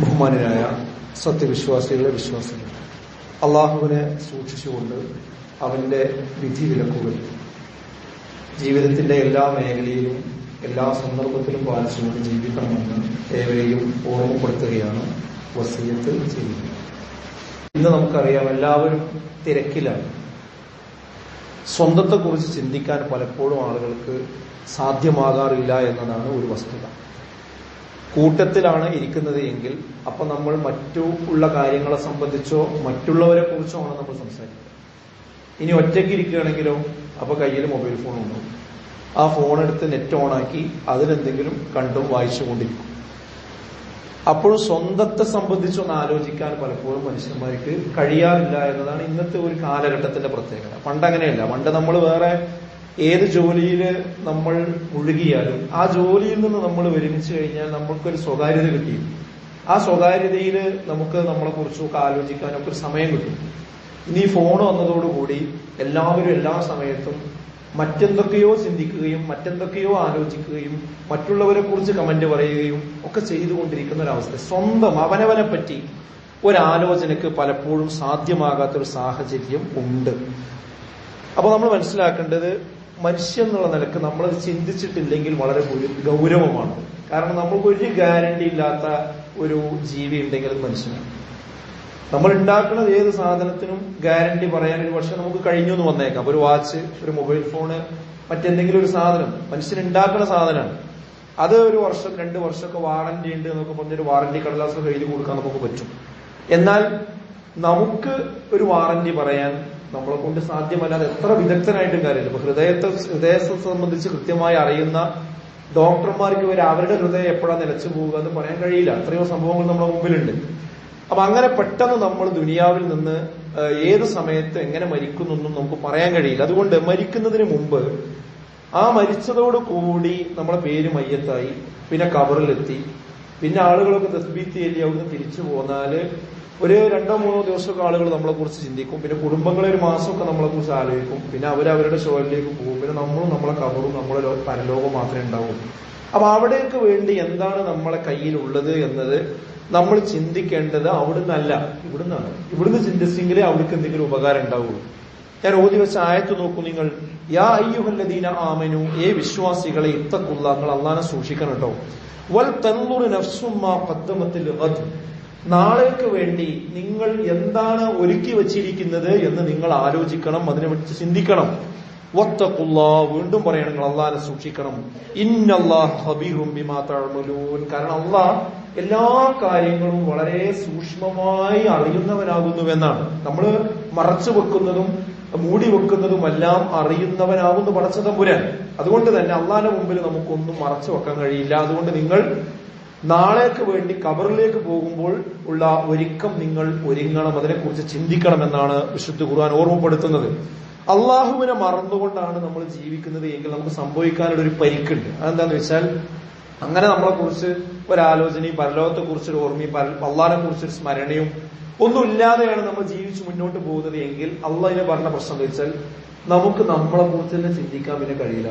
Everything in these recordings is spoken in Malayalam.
ബഹുമാനായ സത്യവിശ്വാസികളെ വിശ്വാസികൾ അള്ളാഹുവിനെ സൂക്ഷിച്ചുകൊണ്ട് അവന്റെ വിധി വിലക്കുകൾ ജീവിതത്തിന്റെ എല്ലാ മേഖലയിലും എല്ലാ സന്ദർഭത്തിലും പാലിച്ചുകൊണ്ട് ജീവിക്കണമെന്ന് ഏവരെയും ഓർമ്മപ്പെടുത്തുകയാണ് വസീയത്ത് ചെയ്യുന്നത്. ഇന്ന് നമുക്കറിയാം എല്ലാവരും തിരക്കിലാണ്. സ്വന്തത്തെക്കുറിച്ച് ചിന്തിക്കാൻ പലപ്പോഴും ആളുകൾക്ക് സാധ്യമാകാറില്ല എന്നതാണ് ഒരു വസ്തുത. കൂട്ടത്തിലാണ് ഇരിക്കുന്നത് എങ്കിൽ അപ്പൊ നമ്മൾ മറ്റു ഉള്ള കാര്യങ്ങളെ സംബന്ധിച്ചോ മറ്റുള്ളവരെ കുറിച്ചോ ആണ് നമ്മൾ സംസാരിക്കുന്നത് ഇനി ഒറ്റയ്ക്ക് ഇരിക്കുകയാണെങ്കിലോ അപ്പൊ കയ്യിൽ മൊബൈൽ ഫോൺ ഉണ്ടാവും ആ ഫോൺ എടുത്ത് നെറ്റ് ഓണാക്കി അതിലെന്തെങ്കിലും കണ്ടും വായിച്ചുകൊണ്ടിരിക്കും അപ്പോൾ സ്വന്തത്തെ സംബന്ധിച്ചൊന്ന് ആലോചിക്കാൻ പലപ്പോഴും മനുഷ്യന്മാർക്ക് കഴിയാറില്ല എന്നതാണ് ഇന്നത്തെ ഒരു കാലഘട്ടത്തിന്റെ പ്രത്യേകത. പണ്ട് അങ്ങനെയല്ല പണ്ട് നമ്മൾ വേറെ ഏത് ജോലിയിൽ നമ്മൾ മുഴുകിയാലും ആ ജോലിയിൽ നിന്ന് നമ്മൾ വിരമിച്ചു കഴിഞ്ഞാൽ നമ്മൾക്കൊരു സ്വകാര്യത കിട്ടിയും ആ സ്വകാര്യതയിൽ നമുക്ക് നമ്മളെ കുറിച്ചൊക്കെ ആലോചിക്കാനൊക്കെ ഒരു സമയം കിട്ടും. ഇനി ഫോൺ വന്നതോടുകൂടി എല്ലാവരും എല്ലാ സമയത്തും മറ്റെന്തൊക്കെയോ ചിന്തിക്കുകയും മറ്റെന്തൊക്കെയോ ആലോചിക്കുകയും മറ്റുള്ളവരെ കുറിച്ച് കമന്റ് പറയുകയും ഒക്കെ ചെയ്തുകൊണ്ടിരിക്കുന്ന ഒരവസ്ഥ. സ്വന്തം അവനവനെ പറ്റി ഒരാലോചനക്ക് പലപ്പോഴും സാധ്യമാകാത്തൊരു സാഹചര്യം ഉണ്ട്. അപ്പൊ നമ്മൾ മനസ്സിലാക്കേണ്ടത് മനുഷ്യൻ എന്നുള്ള നിലയ്ക്ക് നമ്മൾ ചിന്തിച്ചിട്ടില്ലെങ്കിൽ വളരെ ഗൗരവമാണ്. കാരണം നമ്മൾക്ക് ഒരു ഗ്യാരണ്ടി ഇല്ലാത്ത ഒരു ജീവി ഉണ്ടെങ്കിൽ അത് മനുഷ്യനാണ്. നമ്മൾ ഉണ്ടാക്കുന്നത് ഏത് സാധനത്തിനും ഗ്യാരണ്ടി പറയാൻ ഒരു പക്ഷെ നമുക്ക് കഴിഞ്ഞു എന്ന് വന്നേക്കാം. ഒരു വാച്ച് ഒരു മൊബൈൽ ഫോണ് മറ്റെന്തെങ്കിലും ഒരു സാധനം. മനുഷ്യൻ ഉണ്ടാക്കുന്ന സാധനമാണ്. അത് ഒരു വർഷം രണ്ട് വർഷമൊക്കെ വാറന്റി ഉണ്ട് എന്നൊക്കെ പറഞ്ഞൊരു വാറന്റി കടലാസ് എഴുതി കൊടുക്കാൻ നമുക്ക് പറ്റും. എന്നാൽ നമുക്ക് ഒരു വാറന്റി പറയാൻ നമ്മളെ കൊണ്ട് സാധ്യമല്ലാതെ എത്ര വിദഗ്ധനായിട്ടും കാര്യമില്ല. ഇപ്പൊ ഹൃദയത്തെ ഹൃദയത്തെ സംബന്ധിച്ച് കൃത്യമായി അറിയുന്ന ഡോക്ടർമാർക്ക് വരെ അവരുടെ ഹൃദയം എപ്പോഴാണ് നിലച്ചു പോവുക എന്ന് പറയാൻ കഴിയില്ല. അത്രയോ സംഭവങ്ങൾ നമ്മുടെ മുമ്പിലുണ്ട്. അപ്പൊ അങ്ങനെ പെട്ടെന്ന് നമ്മൾ ദുനിയാവിൽ നിന്ന് ഏത് സമയത്ത് എങ്ങനെ മരിക്കുന്നു എന്നും നമുക്ക് പറയാൻ കഴിയില്ല. അതുകൊണ്ട് മരിക്കുന്നതിന് മുമ്പ് ആ മരിച്ചതോട് കൂടി നമ്മളെ പേര് മയ്യത്തായി പിന്നെ കവറിലെത്തി പിന്നെ ആളുകളൊക്കെ തസ്ബീത്ത് ചെയ്തി അവിടുന്ന് തിരിച്ചു പോന്നാൽ ഒരു രണ്ടോ മൂന്നോ ദിവസമൊക്കെ ആളുകൾ നമ്മളെ കുറിച്ച് ചിന്തിക്കും. പിന്നെ കുടുംബങ്ങളെ ഒരു മാസമൊക്കെ നമ്മളെ കുറിച്ച് ആലോചിക്കും. പിന്നെ അവർ അവരുടെ ഷോയിലേക്ക് പോകും. പിന്നെ നമ്മളും നമ്മളെ കബറും നമ്മളെ പരലോകം മാത്രമേ ഉണ്ടാവും അപ്പൊ അവിടേക്ക് വേണ്ടി എന്താണ് നമ്മളെ കയ്യിലുള്ളത് എന്നത് നമ്മൾ ചിന്തിക്കേണ്ടത് അവിടുന്നല്ല. ഇവിടുന്നാണ്. ഇവിടുന്ന് ചിന്തിച്ചെങ്കിലേ അവിടേക്ക് എന്തെങ്കിലും ഉപകാരം ഉണ്ടാവുള്ളൂ. ഞാൻ ഓതി വെച്ച ആയത്ത് നോക്കൂ നിങ്ങൾ. യാ അയ്യുഹല്ലദീന ആമനു ഏ വിശ്വാസികളെ ഇത്തക്കുള്ള നിങ്ങൾ അള്ളാനെ സൂക്ഷിക്കണം കേട്ടോ. വൽ തന്നൂറ് നഫ്സുമാ പദ്ധമത്തിൽ നാളേക്ക് വേണ്ടി നിങ്ങൾ എന്താണ് ഒരുക്കി വച്ചിരിക്കുന്നത് എന്ന് നിങ്ങൾ ആലോചിക്കണം അതിനെ വെച്ച് ചിന്തിക്കണം. വത്തക്കുള്ള വീണ്ടും പറയണം നിങ്ങൾ അള്ളാഹിനെ സൂക്ഷിക്കണം. ഇന്നല്ലാഹബിറുംബിമാതഴമലൂൻ കാരണം അള്ളാഹ് എല്ലാ കാര്യങ്ങളും വളരെ സൂക്ഷ്മമായി അറിയുന്നവനാകുന്നുവെന്നാണ്. നമ്മൾ മറച്ചു വെക്കുന്നതും മൂടി വെക്കുന്നതും എല്ലാം അറിയുന്നവനാകുന്നു പടച്ച തമ്പുരാൻ അതുകൊണ്ട് തന്നെ അള്ളാഹിന്റെ മുമ്പിൽ നമുക്കൊന്നും മറച്ചു വെക്കാൻ കഴിയില്ല. അതുകൊണ്ട് നിങ്ങൾ നാളേക്ക് വേണ്ടി കബറിലേക്ക് പോകുമ്പോൾ ഉള്ള ഒരുക്കം നിങ്ങൾ ഒരുങ്ങണം. അതിനെക്കുറിച്ച് ചിന്തിക്കണം എന്നാണ് വിശുദ്ധ ഖുർആൻ ഓർമ്മപ്പെടുത്തുന്നത്. അള്ളാഹുവിനെ മറന്നുകൊണ്ടാണ് നമ്മൾ ജീവിക്കുന്നത് എങ്കിൽ നമുക്ക് സംഭവിക്കാനുള്ള ഒരു പരിക്കുണ്ട്. അതെന്താന്ന് വെച്ചാൽ അങ്ങനെ നമ്മളെ കുറിച്ച് ഒരാലോചനയും പരലോകത്തെ കുറിച്ചൊരു ഓർമ്മയും അള്ളാഹിനെ കുറിച്ചൊരു സ്മരണയും ഒന്നുമില്ലാതെയാണ് നമ്മൾ ജീവിച്ച് മുന്നോട്ട് പോകുന്നത് എങ്കിൽ അള്ളാഹിനെ പറഞ്ഞ പ്രശ്നം വെച്ചാൽ നമുക്ക് നമ്മളെ കുറിച്ച് തന്നെ ചിന്തിക്കാൻ പിന്നെ കഴിയില്ല.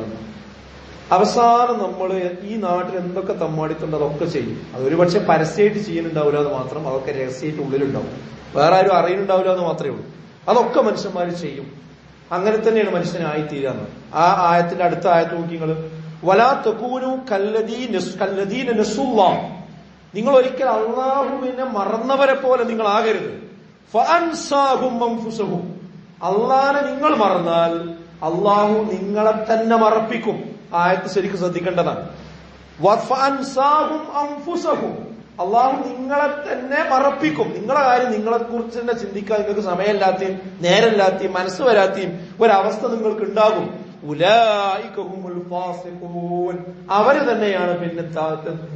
അവസാനം നമ്മൾ ഈ നാട്ടിൽ എന്തൊക്കെ തമ്മാടിത്തുണ്ട് അതൊക്കെ ചെയ്യും. അതൊരു പക്ഷെ പരസ്യമായിട്ട് ചെയ്യുന്നുണ്ടാവില്ല എന്ന് മാത്രം അതൊക്കെ രഹസ്യമായിട്ട് ഉള്ളിലുണ്ടാവും. വേറെ ആരും അറിയുന്നുണ്ടാവില്ല എന്ന് മാത്രമേ ഉള്ളൂ. അതൊക്കെ മനുഷ്യന്മാർ ചെയ്യും. അങ്ങനെ തന്നെയാണ് മനുഷ്യനായി തീരാന്ന് ആ ആയത്തിന്റെ അടുത്ത ആയത്ത് നോക്കി നിങ്ങൾ വലാ തെക്കൂനു നസുല്ലാ. നിങ്ങൾ ഒരിക്കൽ അള്ളാഹുവിനെ മറന്നവരെ പോലെ നിങ്ങൾ ആകരുത് അള്ളാനെ നിങ്ങൾ മറന്നാൽ അള്ളാഹു നിങ്ങളെ തന്നെ മറപ്പിക്കും. ആയത്ത് ശരിക്കും ശ്രദ്ധിക്കേണ്ടതാണ്. അള്ളാഹു നിങ്ങളെ തന്നെ മറപ്പിക്കും. നിങ്ങളെ കാര്യം നിങ്ങളെ കുറിച്ച് തന്നെ ചിന്തിക്കാൻ നിങ്ങൾക്ക് സമയമില്ലാത്തയും നേരമില്ലാത്തയും മനസ്സ് വരാത്തയും ഒരവസ്ഥ നിങ്ങൾക്ക് ഉണ്ടാകും അവർ തന്നെയാണ് പിന്നെ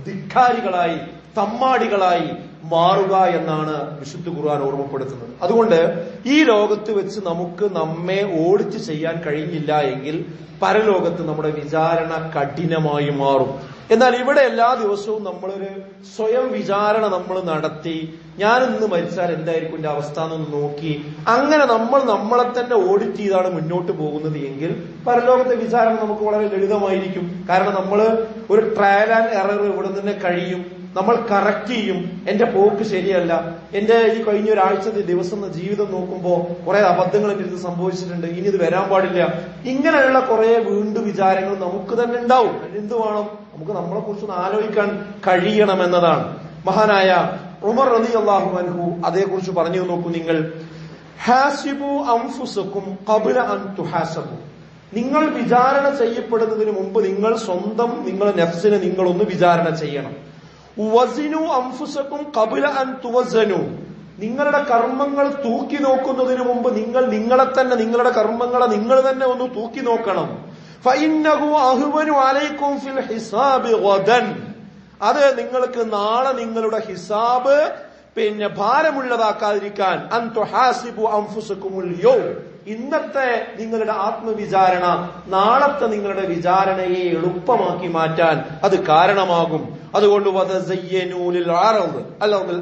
ധിക്കാരികളായി തമ്മാടികളായി മാറുക എന്നാണ് വിശുദ്ധ ഖുർആൻ ഓർമ്മപ്പെടുത്തുന്നത്. അതുകൊണ്ട് ഈ ലോകത്ത് വെച്ച് നമുക്ക് നമ്മെ ഓടിച്ച് ചെയ്യാൻ കഴിഞ്ഞില്ല എങ്കിൽ പരലോകത്ത് നമ്മുടെ വിചാരണ കഠിനമായി മാറും. എന്നാൽ ഇവിടെ എല്ലാ ദിവസവും നമ്മളൊരു സ്വയം വിചാരണ നമ്മൾ നടത്തി ഞാൻ ഇന്ന് മരിച്ചാൽ എന്തായിരിക്കും എന്റെ അവസ്ഥ എന്നൊന്ന് നോക്കി അങ്ങനെ നമ്മൾ നമ്മളെ തന്നെ ഓഡിറ്റ് ചെയ്താണ് മുന്നോട്ട് പോകുന്നത് എങ്കിൽ പരലോകത്തെ വിചാരണ നമുക്ക് വളരെ ലളിതമായിരിക്കും. കാരണം നമ്മൾ ഒരു ട്രയൽ ആൻഡ് എറർ ഇവിടെ നിന്ന് കഴിയും നമ്മൾ കറക്റ്റ് ചെയ്യും. എന്റെ പോക്ക് ശരിയല്ല. എന്റെ ഈ കഴിഞ്ഞ ഒരാഴ്ചത്തെ ദിവസം ജീവിതം നോക്കുമ്പോൾ കുറെ അബദ്ധങ്ങൾ എന്റെ ഇത് സംഭവിച്ചിട്ടുണ്ട്. ഇനി ഇത് വരാൻ പാടില്ല. ഇങ്ങനെയുള്ള കുറെ വീണ്ടും വിചാരങ്ങൾ നമുക്ക് തന്നെ ഉണ്ടാവും. എന്ത് വേണം? നമുക്ക് നമ്മളെ കുറിച്ച് ഒന്ന് ആലോചിക്കാൻ കഴിയണം എന്നതാണ് മഹാനായ ഉമർ റലി അള്ളാഹു അൻഹു അതേക്കുറിച്ച് പറഞ്ഞു നോക്കൂ നിങ്ങൾ. ഹാസിബു അൻ നിങ്ങൾ വിചാരണ ചെയ്യപ്പെടുന്നതിന് മുമ്പ് നിങ്ങൾ സ്വന്തം നിങ്ങളെ നെഫ്സിനെ നിങ്ങളൊന്ന് വിചാരണ ചെയ്യണം. വസിനു അംഫുസക്കും കബില അൻ തുവസനു. നിങ്ങളുടെ കർമ്മങ്ങൾ തൂക്കി നോക്കുന്നതിന് മുമ്പ് നിങ്ങൾ നിങ്ങളെ തന്നെ നിങ്ങളുടെ കർമ്മങ്ങളെ നിങ്ങൾ തന്നെ ഒന്ന് തൂക്കി നോക്കണം. അത് നിങ്ങൾക്ക് നാളെ നിങ്ങളുടെ ഹിസാബ് പിന്നെ ഭാരമുള്ളതാക്കാതിരിക്കാൻ ഇന്നത്തെ നിങ്ങളുടെ ആത്മവിചാരണ നാളത്തെ നിങ്ങളുടെ വിചാരണയെ എളുപ്പമാക്കി മാറ്റാൻ അത് കാരണമാകും. അതുകൊണ്ട്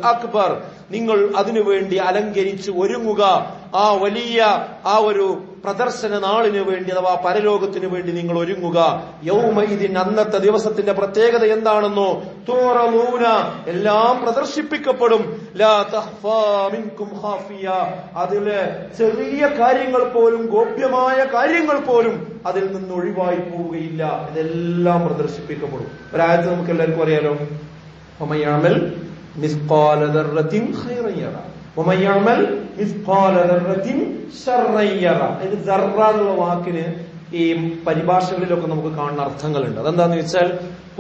അക്ബർ. നിങ്ങൾ അതിനുവേണ്ടി അലങ്കരിച്ച് ഒരുങ്ങുക. ആ വലിയ ആ ഒരു പ്രദർശന നാളിനു വേണ്ടി അഥവാ പരലോകത്തിനു വേണ്ടി നിങ്ങൾ ഒരുങ്ങുക. യൗമൈദിൻ അന്നത്തെ ദിവസത്തിന്റെ പ്രത്യേകത എന്താണെന്നോ തോറമൂന എല്ലാം പ്രദർശിപ്പിക്കപ്പെടും. അതിലെ ചെറിയ കാര്യങ്ങൾ പോലും ഗോപ്യമായ കാര്യങ്ങൾ പോലും അതിൽ നിന്ന് ഒഴിവായി പോവുകയില്ല. ഇതെല്ലാം പ്രദർശിപ്പിക്കപ്പെടും. ഒരാഴ്ച നമുക്ക് എല്ലാവർക്കും അറിയാലോ എന്നുള്ള വാക്കിന് ഈ പരിഭാഷകളിലൊക്കെ നമുക്ക് കാണുന്ന അർത്ഥങ്ങളുണ്ട്. അതെന്താന്ന് വെച്ചാൽ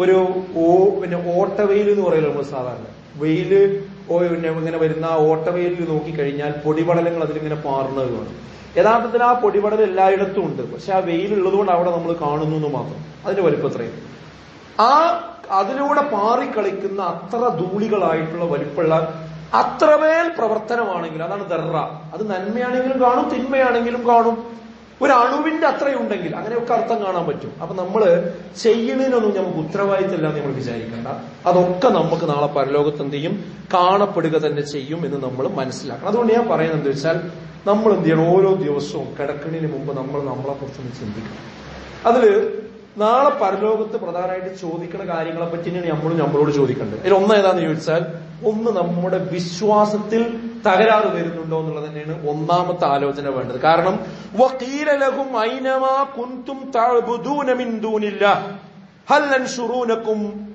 ഒരു ഓ പിന്നെ ഓട്ടവെയിൽ എന്ന് പറയുന്നത് നമ്മൾ സാധാരണ വെയിൽ ഓ പിന്നെ ഇങ്ങനെ വരുന്ന ഓട്ടവെയിൽ നോക്കിക്കഴിഞ്ഞാൽ പൊടിപടലങ്ങൾ അതിലിങ്ങനെ പാറുന്നതുമാണ് യഥാർത്ഥത്തിൽ ആ പൊടിപടൽ എല്ലായിടത്തും ഉണ്ട്. പക്ഷെ ആ വെയിലുള്ളതുകൊണ്ട് അവിടെ നമ്മൾ കാണുന്നു എന്ന് മാത്രം. അതിന്റെ വലിപ്പത്രയും ആ അതിലൂടെ പാറിക്കളിക്കുന്ന അത്ര ധൂളികളായിട്ടുള്ള വലിപ്പുള്ള അത്രമേൽ പ്രവർത്തനമാണെങ്കിൽ അതാണ് ദർറ അത് നന്മയാണെങ്കിലും കാണും തിന്മയാണെങ്കിലും കാണും. ഒരു അണുവിന്റെ അത്രയുണ്ടെങ്കിൽ അങ്ങനെയൊക്കെ അർത്ഥം കാണാൻ പറ്റും. അപ്പൊ നമ്മൾ ചെയ്യണതിനൊന്നും നമുക്ക് ഉത്തരവാദിത്തമില്ല നമ്മൾ വിചാരിക്കണ്ട. അതൊക്കെ നമുക്ക് നാളെ പരലോകത്ത് എന്ത് ചെയ്യും കാണപ്പെടുക തന്നെ ചെയ്യും എന്ന് നമ്മൾ മനസ്സിലാക്കണം. അതുകൊണ്ട് ഞാൻ പറയുന്നത് എന്താ വെച്ചാൽ നമ്മൾ എന്ത് ചെയ്യണം? ഓരോ ദിവസവും കിടക്കുന്നതിന് മുമ്പ് നമ്മൾ നമ്മളെ കുറിച്ചൊന്ന് ചിന്തിക്കണം. അതിൽ നാളെ പരലോകത്ത് പ്രധാനമായിട്ട് ചോദിക്കുന്ന കാര്യങ്ങളെ പറ്റി നമ്മളും നമ്മളോട് ചോദിക്കേണ്ടത്. അതിൽ ഒന്ന് ഏതാന്ന് ചോദിച്ചാൽ ഒന്ന് നമ്മുടെ വിശ്വാസത്തിൽ തകരാറ് വരുന്നുണ്ടോ എന്നുള്ളത് തന്നെയാണ് ഒന്നാമത്തെ ആലോചന വേണ്ടത്. കാരണം വക്കീലലഹും ഐനമാ കുന്തും മിൻ ഹൽ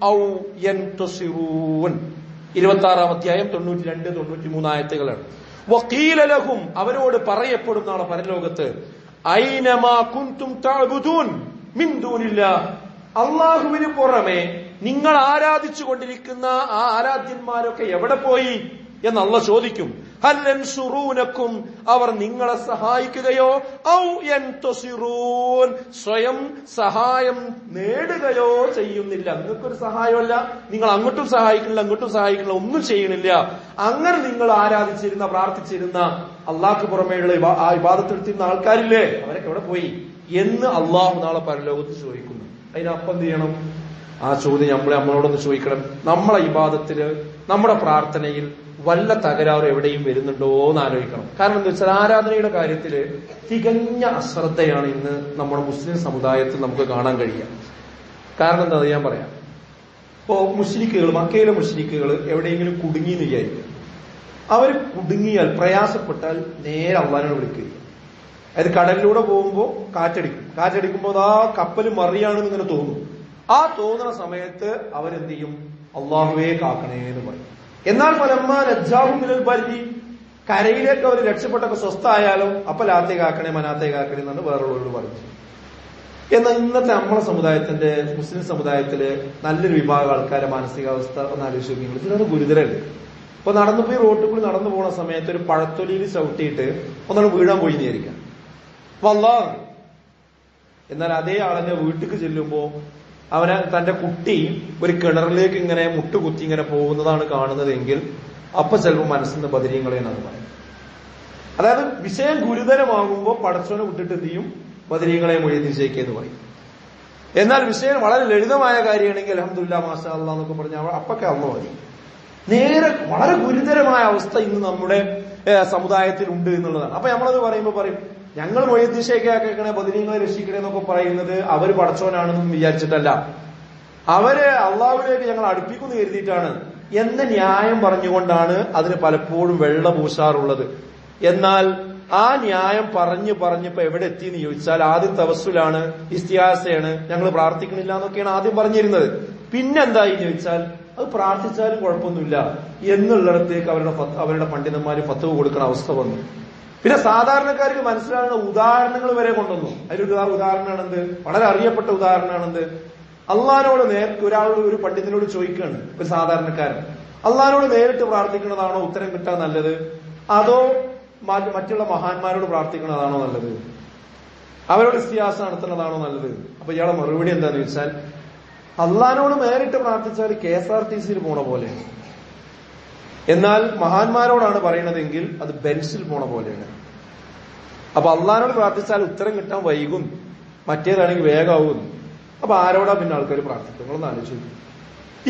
ഔ യൻതസിറൂൻ. ഇരുപത്തി ആറാം അധ്യായം തൊണ്ണൂറ്റി രണ്ട് തൊണ്ണൂറ്റി മൂന്ന് ആയത്തുകളാണ് വക്കീലലഹും അവരോട് പറയപ്പെടുന്ന നാളെ പരലോകത്ത് ഐനമാ കുന്തും താഴ്ബുദൂൻ മിൻ അള്ളാഹുവിന് പുറമെ നിങ്ങൾ ആരാധിച്ചു കൊണ്ടിരിക്കുന്ന ആ ആരാധ്യന്മാരൊക്കെ എവിടെ പോയി എന്ന് അള്ള ചോദിക്കും. ഹല്ലൻ സുറൂനക്കും അവർ നിങ്ങളെ സഹായിക്കുകയോ? ഔ യൻതസിറൂൻ സ്വയം സഹായം നേടുകയോ ചെയ്യുന്നില്ല. നിങ്ങൾക്കൊരു സഹായമല്ല. നിങ്ങൾ അങ്ങോട്ടും സഹായിക്കുന്നില്ല അങ്ങോട്ടും സഹായിക്കുന്നില്ല ഒന്നും ചെയ്യണില്ല അങ്ങനെ നിങ്ങൾ ആരാധിച്ചിരുന്ന പ്രാർത്ഥിച്ചിരുന്ന അള്ളാഹ്ക്ക് പുറമേയുള്ള ആ ഇബാദത്തെടുത്തിരുന്ന ആൾക്കാരില്ലേ? അവരൊക്കെ എവിടെ പോയി? എന്ന് അള്ളാഹു നാളെ പരലോകത്ത് ചോദിക്കുന്നു. അതിനപ്പം എന്ത് ചെയ്യണം? ആ ചോദ്യം നമ്മളെ നമ്മളോടൊന്ന് ചോദിക്കണം. നമ്മളെ ഇബാദത്തിൽ നമ്മുടെ പ്രാർത്ഥനയിൽ വല്ല തകരാറ് എവിടെയും വരുന്നുണ്ടോ എന്ന് ആലോചിക്കണം. കാരണം എന്താ വെച്ചാൽ ആരാധനയുടെ കാര്യത്തിൽ തികഞ്ഞ അശ്രദ്ധയാണ് ഇന്ന് നമ്മുടെ മുസ്ലിം സമുദായത്തിൽ നമുക്ക് കാണാൻ കഴിയുക. കാരണം എന്താ ഞാൻ പറയാം. ഇപ്പോ മുസ്ലിക്കുകൾ മക്കയിലെ മുസ്ലിക്കുകൾ എവിടെയെങ്കിലും കുടുങ്ങി എന്ന് വിചാരിക്കും അവർ കുടുങ്ങിയാൽ പ്രയാസപ്പെട്ടാൽ നേരെ അള്ളഹാനോട് വിളിക്കുക. അതായത് കടലിലൂടെ പോകുമ്പോൾ കാറ്റടിക്കും. കാറ്റടിക്കുമ്പോൾ ആ കപ്പൽ മറിയാണെന്ന് ഇങ്ങനെ തോന്നും. ആ തോന്നുന്ന സമയത്ത് അവരെന്ത് ചെയ്യും അള്ളാഹുവേ കാക്കണേ എന്ന് പറയും. എന്നാൽ പലമ്മ ലജ്ജാഹുമിനൽ പരിധി കരയിലേക്ക് അവർ രക്ഷപ്പെട്ടൊക്കെ സ്വസ്ഥായാലോ അപ്പൊ ലാത്തേ കാക്കണേ മനാത്തേ കാക്കണേ എന്നാണ് വേറുള്ളവരോട് പറഞ്ഞു എന്നാൽ ഇന്നത്തെ നമ്മളെ സമുദായത്തിന്റെ മുസ്ലിം സമുദായത്തിൽ നല്ലൊരു വിഭാഗം ആൾക്കാരെ മാനസികാവസ്ഥ ഒന്ന് ആലോചിച്ച് നോക്കി ഇതിനൊരു ഗുരുതരല്ലേ ഇപ്പൊ നടന്നു പോയി റോട്ടിൽ കൂടി നടന്നു പോകുന്ന സമയത്ത് ഒരു പഴത്തൊലിയിൽ ചവിട്ടിയിട്ട് ഒന്നാണ് വീഴാൻ പോയി വിചാരിക്കാം. വല്ലാ എന്നാൽ അതേ ആളിന്റെ വീട്ടിക്ക് ചെല്ലുമ്പോ അവനെ തന്റെ കുട്ടി ഒരു കിണറിലേക്ക് ഇങ്ങനെ മുട്ടുകുത്തി ഇങ്ങനെ പോകുന്നതാണ് കാണുന്നതെങ്കിൽ അപ്പൊ ചിലപ്പോൾ മനസ്സിന് ബദരീങ്ങളെന്നാണ് പറയും അതായത് വിഷയം ഗുരുതരമാകുമ്പോൾ പടച്ചോനെ വിട്ടിട്ട് എന്ത് ചെയ്യും? ബദരീങ്ങളെ എന്ന് പറയും. എന്നാൽ വിഷയം വളരെ ലളിതമായ കാര്യമാണെങ്കിൽ അലഹമുല്ല മാഷാ എന്നൊക്കെ പറഞ്ഞാൽ അപ്പൊക്കെ അമ്മ മതി. നേരെ വളരെ ഗുരുതരമായ അവസ്ഥ ഇന്ന് നമ്മുടെ സമുദായത്തിൽ ഉണ്ട് എന്നുള്ളതാണ്. അപ്പൊ നമ്മളത് പറയുമ്പോൾ പറയും ഞങ്ങൾ മൊയ്തീശയൊക്കെ ബദിനീങ്ങളെ രക്ഷിക്കണേ എന്നൊക്കെ പറയുന്നത് അവർ പടച്ചോനാണെന്നും വിചാരിച്ചിട്ടല്ല. അവർ അള്ളാഹുവിലേക്ക് ഞങ്ങൾ അടുപ്പിക്കുന്നു കരുതിയിട്ടാണ്. എന്ന ന്യായം പറഞ്ഞുകൊണ്ടാണ് അതിന് പലപ്പോഴും വെള്ള പൂശാറുള്ളത് എന്നാൽ ആ ന്യായം പറഞ്ഞു പറഞ്ഞപ്പോ എവിടെ എത്തി എന്ന് ചോദിച്ചാൽ ആദ്യം തവസ്സുലാണ് ഇസ്തിഹാസയാണ് ഞങ്ങൾ പ്രാർത്ഥിക്കണില്ല എന്നൊക്കെയാണ് ആദ്യം പറഞ്ഞിരുന്നത്. പിന്നെന്തായി ചോദിച്ചാൽ അത് പ്രാർത്ഥിച്ചാലും കുഴപ്പമൊന്നുമില്ല. എന്നുള്ളിടത്തേക്ക് അവരുടെ അവരുടെ പണ്ഡിതന്മാര് ഫത്തവ് കൊടുക്കുന്ന അവസ്ഥ വന്നു. പിന്നെ സാധാരണക്കാർക്ക് മനസ്സിലാകുന്ന ഉദാഹരണങ്ങൾ വരെ കൊണ്ടുവന്നു. അതിലൊരു ഉദാഹരണമാണ് എന്ത് വളരെ അറിയപ്പെട്ട ഉദാഹരണമാണ് എന്ത് അള്ളഹാനോട് നേരിട്ട് ഒരാളോട് ഒരു പണ്ഡിതനോട് ചോദിക്കുകയാണ് ഒരു സാധാരണക്കാരൻ. അള്ളഹാനോട് നേരിട്ട് പ്രാർത്ഥിക്കുന്നതാണോ ഉത്തരം കിട്ടാൻ നല്ലത്? അതോ മറ്റുള്ള മഹാന്മാരോട് പ്രാർത്ഥിക്കുന്നതാണോ നല്ലത്? അവരോട് ഇസ്തിഹാസം നടത്തുന്നതാണോ നല്ലത്? അപ്പൊ ഇയാളെ മറുപടി എന്താന്ന് ചോദിച്ചാൽ അള്ളഹാനോട് നേരിട്ട് പ്രാർത്ഥിച്ചാൽ കെ എസ് ആർ ടി സിയിൽ പോണ പോലെയാണ്. എന്നാൽ മഹാന്മാരോടാണ് പറയണതെങ്കിൽ അത് ബെൻസിൽ പോണ പോലെയാണ്. അപ്പൊ അള്ളഹാനോട് പ്രാർത്ഥിച്ചാൽ ഉത്തരം കിട്ടാൻ വൈകും. മറ്റേതാണെങ്കിൽ വേഗമാവും. അപ്പൊ ആരോടാ പിന്നെ ആൾക്കാർ പ്രാർത്ഥിക്കുന്നു നിങ്ങളൊന്ന് ആലോചിച്ച്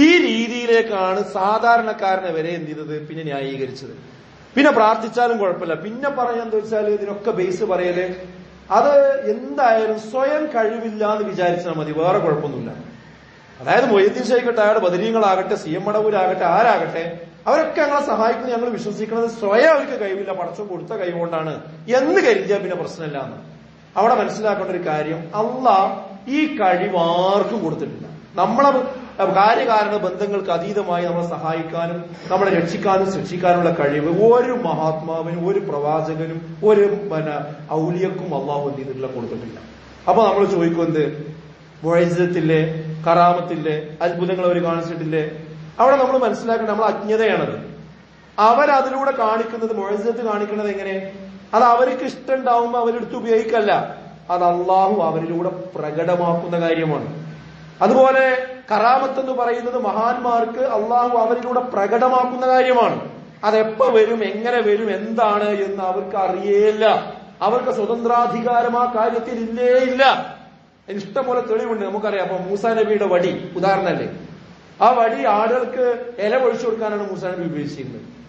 ഈ രീതിയിലേക്കാണ് സാധാരണക്കാരനെ വരെ എന്ത് ചെയ്തത്? പിന്നെ ന്യായീകരിച്ചത്. പിന്നെ പ്രാർത്ഥിച്ചാലും കുഴപ്പമില്ല. പിന്നെ പറയാൻ എന്താ വെച്ചാൽ ഇതിനൊക്കെ ബേസ് പറയൽ അത് എന്തായാലും സ്വയം കഴിവില്ല എന്ന് വിചാരിച്ചാൽ മതി. വേറെ കുഴപ്പമൊന്നുമില്ല. അതായത് മൊയ്തീൻ ഷെയ്ഖട്ടെ അയാളുടെ ബദരീങ്ങളാകട്ടെ സി എം മടവൂരാകട്ടെ ആരാകട്ടെ അവരൊക്കെ ഞങ്ങളെ സഹായിക്കുന്നത് ഞങ്ങൾ വിശ്വസിക്കുന്നത് സ്വയം അവർക്ക് കഴിവില്ല പടച്ചു കൊടുത്ത കൈകൊണ്ടാണ്. എന്ന് കരുതിയാൽ പിന്നെ പ്രശ്നമില്ല എന്ന്. അവിടെ മനസ്സിലാക്കേണ്ട ഒരു കാര്യം അല്ല ഈ കഴിവ് ആർക്കും കൊടുത്തിട്ടില്ല. നമ്മളെ കാര്യകാരണ ബന്ധങ്ങൾക്ക് അതീതമായി നമ്മളെ സഹായിക്കാനും നമ്മളെ രക്ഷിക്കാനും ശിക്ഷിക്കാനുള്ള കഴിവ് ഒരു മഹാത്മാവിനും ഒരു പ്രവാചകനും ഒരു പിന്നെ ഔലിയക്കും അള്ളാഹു എന്ത് ചെയ്തിട്ടില്ല കൊടുത്തിട്ടില്ല. അപ്പൊ നമ്മൾ ചോദിക്കും എന്ത്? മുഴജത്തില്ലേ കറാമത്തില്ലേ? അത്ഭുതങ്ങൾ അവർ കാണിച്ചിട്ടില്ലേ? അവിടെ നമ്മൾ മനസ്സിലാക്കേണ്ട നമ്മൾ അജ്ഞതയാണത്. അവരതിലൂടെ കാണിക്കുന്നത് മുഴജത്ത് കാണിക്കുന്നത് എങ്ങനെ? അത് അവർക്ക് ഇഷ്ടം ഉണ്ടാവുമ്പോൾ അവരെടുത്ത് ഉപയോഗിക്കല്ല. അത് അള്ളാഹു അവരിലൂടെ പ്രകടമാക്കുന്ന കാര്യമാണ്. അതുപോലെ കറാമത്ത് എന്ന് പറയുന്നത് മഹാന്മാർക്ക് അള്ളാഹു അവരിലൂടെ പ്രകടമാക്കുന്ന കാര്യമാണ്. അതെപ്പോ വരും എങ്ങനെ വരും എന്താണ് എന്ന് അവർക്ക് അറിയേയില്ല. അവർക്ക് സ്വതന്ത്രാധികാരം ആ കാര്യത്തിൽ ഇല്ലേ ഇല്ല ഇഷ്ടംപോലെ തെളിവുണ്ട് നമുക്കറിയാം. അപ്പൊ മൂസാ നബിയുടെ വടി ഉദാഹരണല്ലേ ആ വടി ആളുകൾക്ക് ഇല ഒഴിച്ചു കൊടുക്കാനാണ് മൂസാ നബി ഉപയോഗിച്ചിരുന്നത്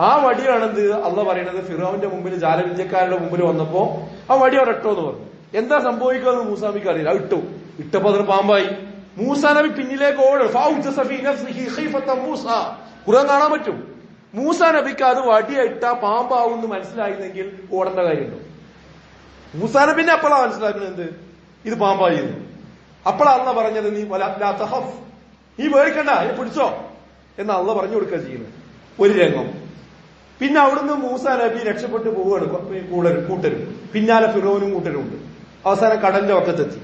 ആ വടിയാണെന്ത്? അള്ള പറയുന്നത് ഫിറോവിന്റെ മുമ്പിൽ ജാലവിദ്യക്കാരുടെ മുമ്പിൽ വന്നപ്പോ ആ വടി ഒരട്ടോ എന്ന് പറഞ്ഞു. എന്താ സംഭവിക്കുക എന്ന് മൂസാബിക്ക് അറിയില്ല. ഇട്ടു. ഇട്ടപ്പോ അതിന് പാമ്പായി. മൂസാ നബി പിന്നിലേക്ക് ഓടും. മൂസ. ഖുർആൻ കാണാൻ പറ്റും. മൂസാ നബിക്ക് അത് വടിയിട്ട പാമ്പാവുമെന്ന് മനസ്സിലായിരുന്നെങ്കിൽ ഓടേണ്ട കാര്യമുണ്ടോ? മൂസാ നബിനെ അപ്പോഴാണ് മനസ്സിലാക്കുന്നത് എന്ത്? ഇത് പാമ്പായി എന്ന്. അപ്പോഴാ അള്ള പറഞ്ഞത് നീ വലാ ലാ തഖഫ്. നീ പേടിക്കണ്ട ഇത് പിടിച്ചോ. എന്ന് അള്ള പറഞ്ഞു കൊടുക്കുക ചെയ്യുന്നത്. ഒരു രംഗം. പിന്നെ അവിടുന്ന് മൂസ നബി രക്ഷപ്പെട്ടു പോവുകയാണ്. കൂടരും കൂട്ടരും. പിന്നാലെ ഫിറോനും കൂട്ടരും ഉണ്ട്. അവസാനം കടലിന്റെ വക്കത്തെത്തി.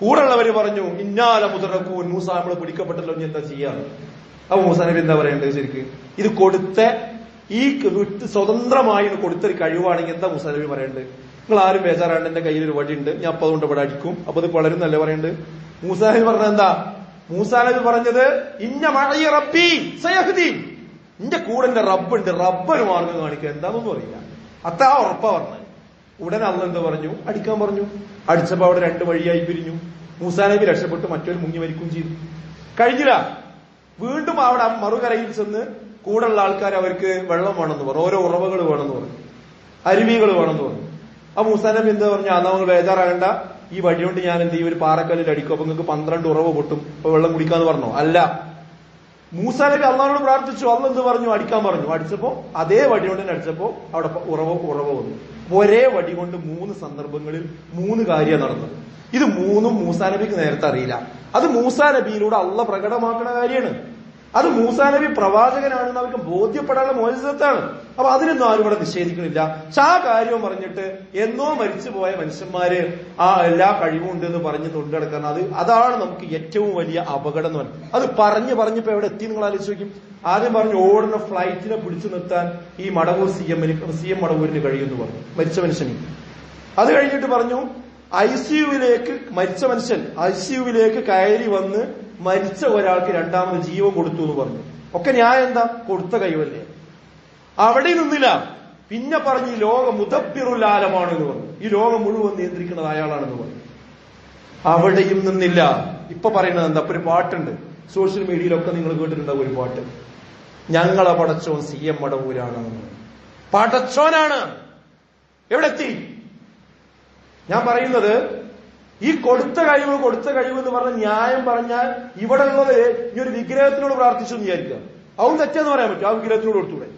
കൂടെയുള്ളവര് പറഞ്ഞു ഇന്നാല മുതറക്കൂൻ മൂസ നമ്മൾ പിടിക്കപ്പെട്ടല്ലോ ഇനി എന്താ ചെയ്യാറ് അപ്പൊ മൂസ നബി എന്താ പറയണ്ടത് ശരിക്ക്? ഇത് കൊടുത്ത ഈ വിട്ട് സ്വതന്ത്രമായി കൊടുത്തൊരു കഴിവാണെങ്കിൽ എന്താ മൂസ നബി പറയേണ്ടത് നിങ്ങൾ ആരും ബേജാറാണ്ട് എന്റെ കയ്യിൽ ഒരു വടിയുണ്ട്. ഞാൻ അപ്പൊ അതുകൊണ്ട് ഇവിടെ അടിക്കും. അപ്പൊ ഇത് വളരും നല്ല പറയേണ്ടത് മൂസ നബി പറഞ്ഞ എന്താ? മൂസ നബി പറഞ്ഞത് ഇന്ന മഴയെ റബ്ബി സയഹ്ദീൻ. നിന്റെ കൂടെ എന്റെ റബ്ബുണ്ട്. റബ്ബന് മാർഗം കാണിക്കുക എന്താണെന്നൊന്നും അറിയില്ല. അത്ത ആ ഉറപ്പ പറഞ്ഞത്. ഉടനെ അള്ള എന്താ പറഞ്ഞു? അടിക്കാൻ പറഞ്ഞു. അടിച്ചപ്പോ അവിടെ രണ്ട് വഴിയായി പിരിഞ്ഞു. മൂസാനബി രക്ഷപ്പെട്ട് മറ്റൊരു മുങ്ങി മരിക്കും ചെയ്തു. കഴിഞ്ഞില്ല. വീണ്ടും അവിടെ മറുകരയിൽ ചെന്ന് കൂടെയുള്ള ആൾക്കാർ അവർക്ക് വെള്ളം വേണമെന്ന് പറഞ്ഞു. ഓരോ ഉറവകൾ വേണമെന്ന് പറഞ്ഞു. അരുവികൾ വേണമെന്ന് പറഞ്ഞു. ആ മൂസാനബി എന്താ പറഞ്ഞു? അന്നാ നമ്മൾ ബേജാറാകണ്ട. ഈ വടി കൊണ്ട് ഞാൻ എന്ത് ചെയ്യും? ഒരു പാറക്കല്ലിൽ അടിക്കും. അപ്പൊ നിങ്ങൾക്ക് പന്ത്രണ്ട് ഉറവ് പൊട്ടും. അപ്പൊ വെള്ളം കുടിക്കാന്ന് പറഞ്ഞോ? അല്ല. മൂസ നബി അള്ളഹാനോട് പ്രാർത്ഥിച്ചു. അള്ള എന്ത് പറഞ്ഞു? അടിക്കാൻ പറഞ്ഞു. അടിച്ചപ്പോ അതേ വടി കൊണ്ട് തന്നെ അടിച്ചപ്പോ അവിടെ ഉറവ് ഉറവ് വന്നു. ഒരേ വടി കൊണ്ട് മൂന്ന് സന്ദർഭങ്ങളിൽ മൂന്ന് കാര്യം നടന്നു ഇത് മൂന്നും മൂസാ നബിക്ക് നേരത്തെ അറിയില്ല. അത് മൂസാ നബിയിലൂടെ അള്ള പ്രകടമാക്കുന്ന കാര്യമാണ്. അത് മൂസാ നബി പ്രവാചകനാണെന്ന് അവർക്ക് ബോധ്യപ്പെടാനുള്ള മോചിതത്താണ് അപ്പൊ അതിനൊന്നും ആരും ഇവിടെ നിഷേധിക്കണില്ല. പക്ഷെ ആ കാര്യവും പറഞ്ഞിട്ട് എന്നോ മരിച്ചുപോയ മനുഷ്യന്മാര് ആ എല്ലാ കഴിവും ഉണ്ട് എന്ന് പറഞ്ഞ് തൊണ്ടടക്കാൻ അത് അതാണ് നമുക്ക് ഏറ്റവും വലിയ അപകടം എന്ന് പറയുന്നത് അത് പറഞ്ഞു പറഞ്ഞപ്പോ എവിടെ എത്തി നിങ്ങൾ ആലോചിച്ച് നോക്കും ആദ്യം പറഞ്ഞു ഓടുന്ന ഫ്ലൈറ്റിനെ പിടിച്ചു നിർത്താൻ ഈ മടവൂർ സി എമ്മിന് സി എം മടവൂരിന് കഴിയുമെന്ന് പറഞ്ഞു മരിച്ച മനുഷ്യന്. അത് കഴിഞ്ഞിട്ട് പറഞ്ഞു ഐ സിയുവിലേക്ക് മരിച്ച മനുഷ്യൻ ഐ സിയുവിലേക്ക് കയറി വന്ന് മരിച്ച ഒരാൾക്ക് രണ്ടാമത് ജീവൻ കൊടുത്തു എന്ന് പറഞ്ഞു. ഒക്കെ ന്യായം എന്താ? കൊടുത്ത കൈവല്ലേ. അവിടെ നിന്നില്ല. പിന്നെ പറഞ്ഞു ഈ ലോകം മുതപ്പിറുലാലമാണ് എന്ന് പറഞ്ഞു. ഈ ലോകം മുഴുവൻ നിയന്ത്രിക്കുന്നത് അയാളാണെന്ന് പറഞ്ഞു. അവിടെയും നിന്നില്ല. ഇപ്പൊ പറയുന്നത് എന്താ? ഒരു പാട്ടുണ്ട്. സോഷ്യൽ മീഡിയയിലൊക്കെ നിങ്ങൾ കേട്ടിട്ടുണ്ടാവും ഒരു പാട്ട്. ഞങ്ങളെ പടച്ചോൻ സി എം മടവൂരാണ് പടച്ചോനാണ്. എവിടെത്തി? ഞാൻ പറയുന്നത് ഈ കൊടുത്ത കഴിവ് കൊടുത്ത കഴിവ് എന്ന് പറഞ്ഞ ന്യായം പറഞ്ഞാൽ ഇവിടെ ഉള്ളത് ഈ ഒരു വിഗ്രഹത്തിനോട് പ്രാർത്ഥിച്ചു എന്ന് വിചാരിക്കുക. അവൻ തെറ്റെന്ന് പറയാൻ പറ്റും. ആ വിഗ്രഹത്തിനോട് കൊടുത്തൂടെ.